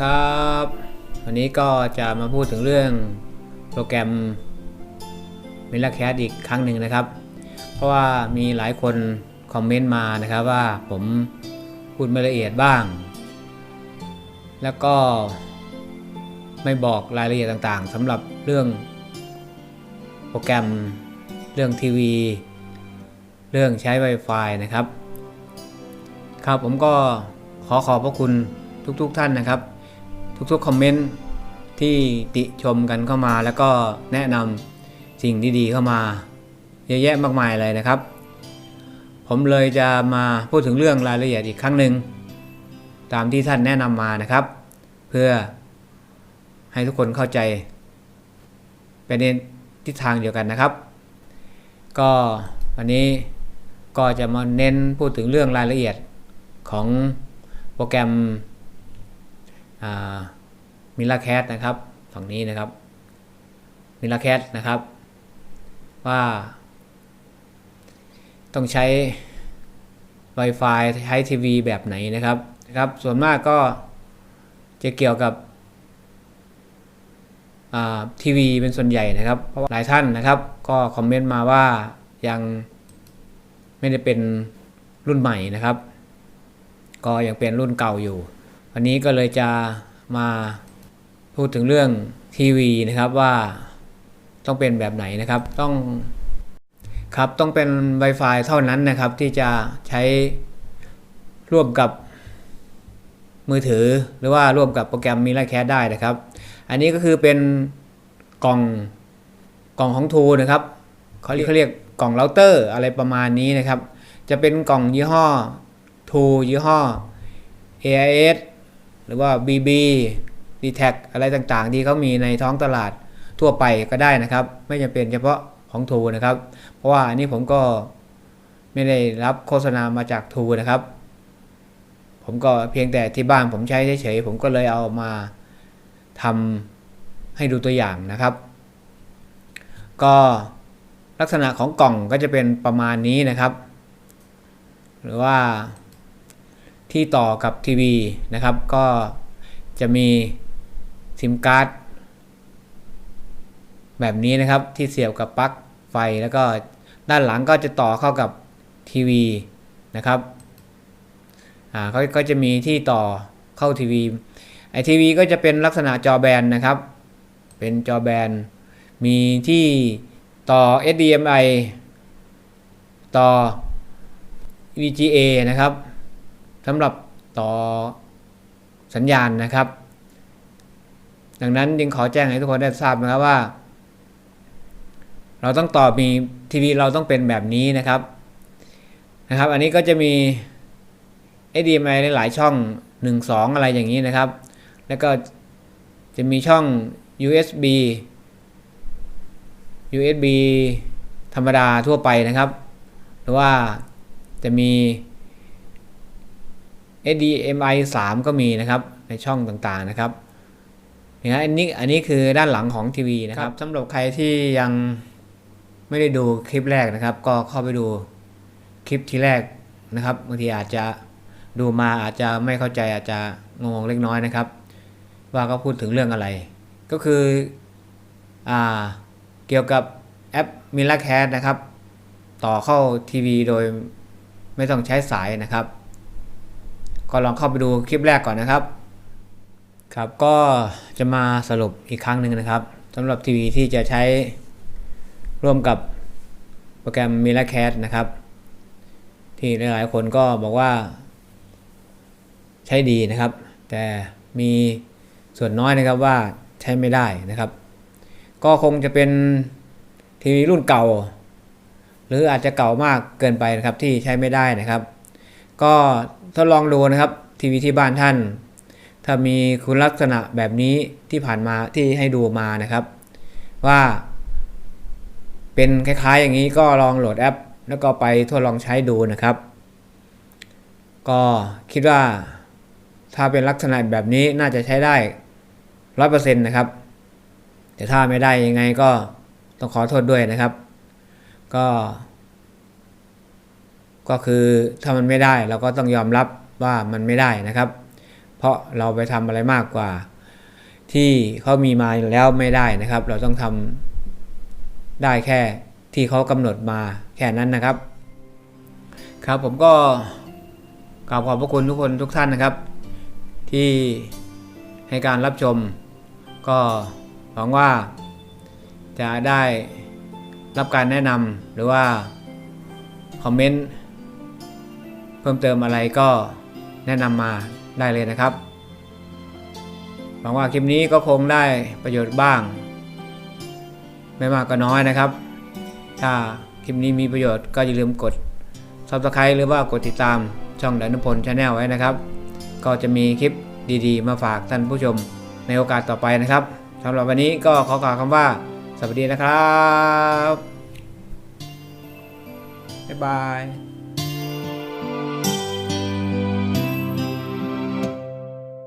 ครับ วันนี้ก็จะมาพูดถึงเรื่องโปรแกรม m i l l a c a t อีกครั้งหนึ่งนะครับ เพราะว่ามีหลายคนคอมเมนต์มานะครับว่าผมพูดไม่ละเอียดบ้าง แล้วก็ไม่บอกรายละเอียดต่างๆสำหรับเรื่องโปรแกรมเรื่องทีวี เรื่องใช้ Wi-Fi นะครับ ครับผมก็ขอขอบพระคุณทุกๆทท่านนะครับ ทุกๆคอมเมนต์ที่ติชมกันเข้ามา แล้วก็แนะนำสิ่งดีๆเข้ามา เยอะแยะมากมายเลยนะครับ ผมเลยจะมาพูดถึงเรื่องรายละเอียดอีกครั้งหนึ่งตามที่ท่านแนะนำมานะครับ เพื่อให้ทุกคนเข้าใจไปในทิศทางเดียวกันนะครับ ก็วันนี้ก็จะมาเน้นพูดถึงเรื่องรายละเอียดของโปรแกรม มิลาแคสนะครับฝั่งนี้นะครับมิลาแคสนะครับ ว่า ต้องใช้ Wi-Fi ใช้ทีวีแบบไหนนะครับนะครับส่วนมากก็จะเกี่ยวกับทีวีเป็นส่วนใหญ่นะครับเพราะหลายท่านนะครับ ก็คอมเมนต์มาว่ายังไม่ได้เป็นรุ่นใหม่นะครับ ก็ยังเป็นรุ่นเก่าอยู่ วันนี้ก็เลยจะมาพูดถึงเรื่องทีวีนะครับว่าต้องเป็นแบบไหนนะครับต้องครับต้องเป็น Wi-Fi เท่านั้นนะครับที่จะใช้ร่วมกับมือถือหรือว่าร่วมกับโปรแกรมมีไลแคสได้นะครับ อันนี้ก็คือเป็นกล่องกล่องของทูนะครับเขาเรียกเขาเรียกกล่องเราเตอร์อะไรประมาณนี้นะครับ จะเป็นกล่องยี่ห้อทูยี่ห้อ AIS หรือว่า BB d t a c อะไรต่างๆ ที่เขามีในท้องตลาดทั่วไปก็ได้นะครับ ไม่จำเป็นเฉพาะของทูนะครับ เพราะว่าอันนี้ผมก็ไม่ได้รับโฆษณามาจากทูนะครับ ผมก็เพียงแต่ที่บ้านผมใช้เฉยๆผมก็เลยเอามาทำให้ดูตัวอย่างนะครับ ก็ลักษณะของกล่องก็จะเป็นประมาณนี้นะครับ หรือว่า ที่ต่อกับทีวีนะครับ ก็จะมีซิมการ์ดแบบนี้นะครับที่เสียบกับปลั๊กไฟแล้วก็ด้านหลังก็จะต่อเข้ากับทีวีนะครับอ่าก็จะมีที่ต่อเข้าทีวีไอทีวีก็จะเป็นลักษณะจอแบนนะครับ เป็นจอแบน มีที่ต่อ HDMI ต่อ VGA นะครับ สำหรับต่อสัญญาณนะครับ ดังนั้นจึงขอแจ้งให้ทุกคนได้ทราบนะครับว่า เราต้องต่อมีทีวีเราต้องเป็นแบบนี้นะครับนะครับ อันนี้ก็จะมี HDMI หลายช่อง 1 2 อะไรอย่างนี้นะครับ แล้วก็จะมีช่อง USB USB ธรรมดาทั่วไปนะครับ หรือว่าจะมี HDMI 3 ก็มีนะครับในช่องต่างๆนะครับนี่ฮะอันนี้อันนี้คือด้านหลังของทีวีนะครับสำหรับใครที่ยังไม่ได้ดูคลิปแรกนะครับ ก็เข้าไปดูคลิปที่แรกนะครับบางทีอาจจะดูมาอาจจะไม่เข้าใจอาจจะงงเล็กน้อยนะครับ ว่าก็พูดถึงเรื่องอะไร ก็คืออ่าเกี่ยวกับแอป m i l a c a s นะครับ ต่อเข้าทีวีโดยไม่ต้องใช้สายนะครับ ก็ลองเข้าไปดูคลิปแรกก่อนนะครับ ครับก็จะมาสรุปอีกครั้งหนึ่งนะครับสำหรับทีวีที่จะใช้ร่วมกับโปรแกรม m i l a c a s นะครับ ที่หลายๆคนก็บอกว่า ใช้ดีนะครับ แต่มีส่วนน้อยนะครับว่าใช้ไม่ได้นะครับ ก็คงจะเป็นทีวีรุ่นเก่า หรืออาจจะเก่ามากเกินไปนะครับที่ใช้ไม่ได้นะครับ ก็ ทดลองดูนะครับ ทีวีที่บ้านท่าน ถ้ามีคุณลักษณะแบบนี้ที่ผ่านมาที่ให้ดูมานะครับ ว่าเป็นคล้าย ๆ อย่างนี้ก็ลองโหลดแอป แล้วก็ไปทดลองใช้ดูนะครับ ก็คิดว่าถ้าเป็นลักษณะแบบนี้น่าจะใช้ได้ร้อยเปอร์เซ็นต์นะครับ แต่ถ้าไม่ได้ยังไงก็ต้องขอโทษด้วยนะครับ ก็ ก็คือถ้ามันไม่ได้เราก็ต้องยอมรับว่ามันไม่ได้นะครับ เพราะเราไปทำอะไรมากกว่า ที่เขามีมาแล้วไม่ได้นะครับ เราต้องทำได้แค่ที่เขากำหนดมาแค่นั้นนะครับ ครับผมก็กราบขอบพระคุณทุกคนทุกท่านนะครับ ที่ให้การรับชม ก็หวังว่าจะได้รับการแนะนำหรือว่าคอมเมนต์ เพิ่มเติมอะไรก็แนะนำมาได้เลยนะครับ หวังว่าคลิปนี้ก็คงได้ประโยชน์บ้าง ไม่มากก็น้อยนะครับ ถ้าคลิปนี้มีประโยชน์ก็อย่าลืมกด subscribe หรือว่ากดติดตามช่องดนุพลชาแนลไว้นะครับ ก็จะมีคลิปดีๆ มาฝากท่านผู้ชมในโอกาสต่อไปนะครับสำหรับวันนี้ก็ขอกล่าวคำว่า สวัสดีนะครับ บ๊ายบาย